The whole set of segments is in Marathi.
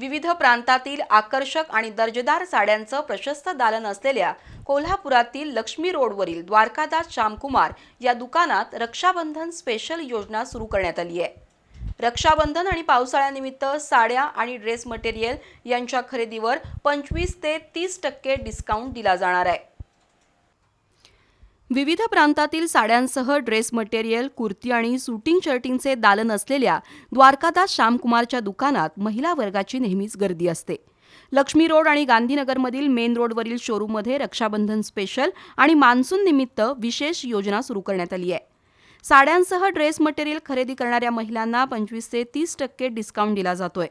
विविध प्रांतातील आकर्षक आणि दर्जेदार साड्यांचं प्रशस्त दालन असलेल्या कोल्हापुरातील लक्ष्मी रोडवरील द्वारकादास श्यामकुमार या दुकानात रक्षाबंधन स्पेशल योजना सुरू करण्यात आली आहे. रक्षाबंधन आणि पावसाळ्यानिमित्त साड्या आणि ड्रेस मटेरियल यांच्या खरेदीवर पंचवीस ते तीस टक्के डिस्काउंट दिला जाणार आहे. विविध प्रांतातील साड्यांसह ड्रेस मटेरियल कुर्ती आणि सुटिंग शर्टिंगचे दालन असलेल्या द्वारकादास श्यामकुमारच्या दुकानात महिला वर्गाची नेहमीच गर्दी असते. लक्ष्मी रोड आणि गांधीनगरमधील मेन रोडवरील शोरूममध्ये रक्षाबंधन स्पेशल आणि मान्सून निमित्त विशेष योजना सुरू करण्यात आली आहे. साड्यांसह ड्रेस मटेरियल खरेदी करणाऱ्या महिलांना पंचवीस ते तीस टक्के डिस्काउंट दिला जातोय.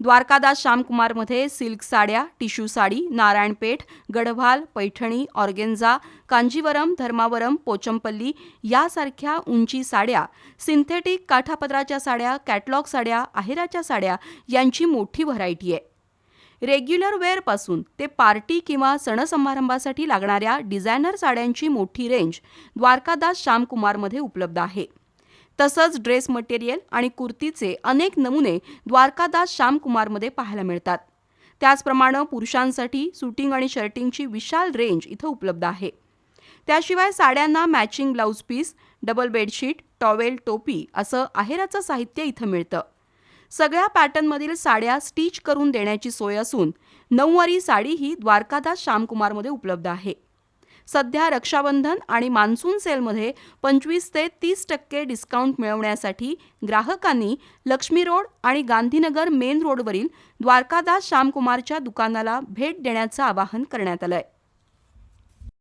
द्वारकादास श्यामकुमारमध्ये सिल्क साड्या टिश्यू साडी नारायणपेठ गढवाल पैठणी ऑर्गेन्झा कांजीवरम धर्मावरम पोचमपल्ली यासारख्या उंची साड्या सिंथेटिक काठापदराच्या साड्या कॅटलॉग साड्या आहेराच्या साड्या यांची मोठी व्हरायटी आहे. रेग्युलर वेअरपासून ते पार्टी किंवा सणसमारंभासाठी लागणाऱ्या डिझायनर साड्यांची मोठी रेंज द्वारकादास श्यामकुमारमध्ये उपलब्ध आहे. तसंच ड्रेस मटेरियल आणि कुर्तीचे अनेक नमुने द्वारकादास श्यामकुमारमध्ये पाहायला मिळतात. त्याचप्रमाणे पुरुषांसाठी सुटिंग आणि शर्टिंगची विशाल रेंज इथं उपलब्ध आहे. त्याशिवाय साड्यांना matching blouse piece double bedsheet towel टोपी असं आहेराचं साहित्य इथं मिळतं. सगळ्या पॅटर्नमधील साड्या स्टिच करून देण्याची सोय असून नऊवारी साडी ही द्वारकादास श्यामकुमारमध्ये उपलब्ध आहे. सध्या रक्षाबंधन आणि मान्सून सेलमध्ये पंचवीस ते तीस टक्के डिस्काउंट मिळवण्यासाठी ग्राहकांनी लक्ष्मी रोड आणि गांधीनगर मेन रोडवरील द्वारकादास श्यामकुमारच्या दुकानाला भेट देण्याचं आवाहन करण्यात आलं आहे